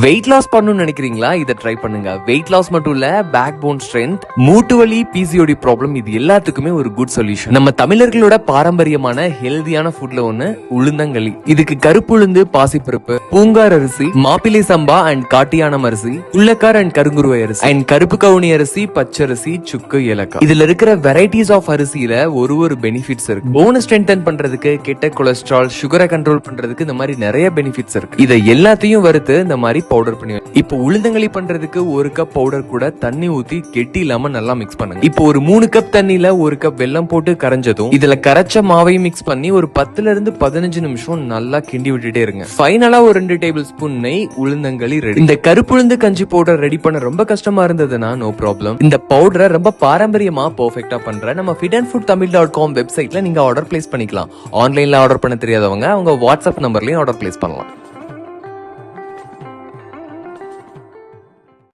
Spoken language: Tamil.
வெயிட் லாஸ் பண்ணணும்னு நினைக்கிறீங்களா? இதை ட்ரை பண்ணுங்க. வெயிட் லாஸ் மட்டும் இல்ல பேக் போன் ஸ்ட்ரென்த் மூட்டு வலி பிசிஓடி ப்ராப்ளம் இது எல்லாத்துக்குமே ஒரு குட் சொல்யூஷன் நம்ம தமிழர்களோட பாரம்பரியமான ஹெல்தியான ஃபுட்ல ஒண்ணு உளுந்தங்களி. இதுக்கு கருப்பு உளுந்து பாசிப்பருப்பு பூங்கார் அரிசி மாப்பிள்ளை சம்பா அண்ட் காட்டியானம் அரிசி உள்ளக்கார் அண்ட் கருங்குருவை அரிசி அண்ட் கருப்பு கவுனி அரிசி பச்சரிசி சுக்கு ஏலக்காய். இதுல இருக்கிற வெரைட்டிஸ் ஆஃப் அரிசியில ஒரு ஒரு பெனிஃபிட்ஸ் இருக்கு. போன் ஸ்ட்ரென்தன் பண்றதுக்கு கெட்ட கொலஸ்ட்ரால் சுகரை கண்ட்ரோல் பண்றதுக்கு இந்த மாதிரி நிறைய பெனிஃபிட்ஸ் இருக்கு. இதை எல்லாத்தையும் வறுத்து இந்த மாதிரி பவுடர் பண்ணி இப்போ உளுந்தங்களி பண்றதுக்கு ஒரு கப் பவுடர் கூட தண்ணி ஊத்தி கெட்டி இல்லாம நல்லா மிக்ஸ் பண்ணுங்க. இப்போ ஒரு மூணு கப் தண்ணியில ஒரு கப் வெல்லம் போட்டு கரைஞ்சதும் இதுல கரைச்ச மாவையும் மிக்ஸ் பண்ணி ஒரு பத்துல இருந்து பதினஞ்சு நிமிஷம் நல்லா கிண்டி விட்டுட்டே இருங்க. ஃபைனலா ஒரு ரெண்டு டேபிள் ஸ்பூன் நெய் உளுந்தங்களி ரெடி இந்த கருப்புளுந்து கஞ்சி பவுடர் ரெடி பண்ண ரொம்ப கஷ்டமா இருந்ததுன்னா நோ ப்ராப்ளம் இந்த பவுடரை ரொம்ப பாரம்பரியமா பர்ஃபெக்டா பண்ற நம்ம fit and food Tamil dot com வெப்சைட்ல நீங்க ஆர்டர் பிளேஸ் பண்ணிக்கலாம். ஆன்லைன்ல ஆர்டர் பண்ண தெரியாதவங்க அவங்க வாட்ஸ்அப் நம்பர்லயும் ஆர்டர் பிளேஸ் பண்ணலாம்.